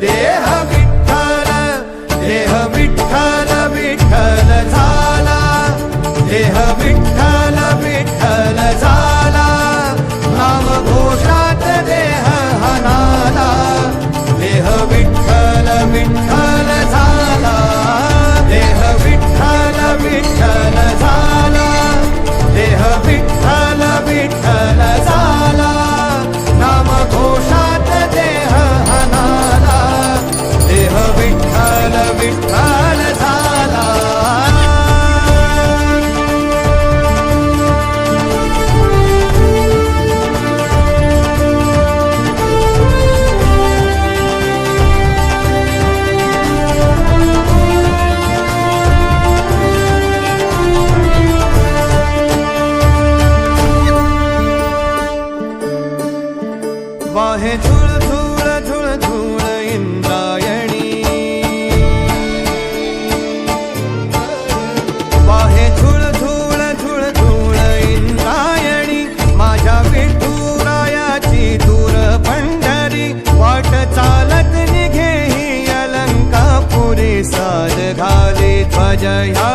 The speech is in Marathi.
Derrama. आहे झुळ झुळ झुळ झुळ इंद्रायणी. आहे झुळ झुळ झुळ झुळ इंद्रायणी. माझ्या विठुरायाची दूर पंढरी. वाट चालत निघे ही अलंकापुरी. साल घाले ध्वजया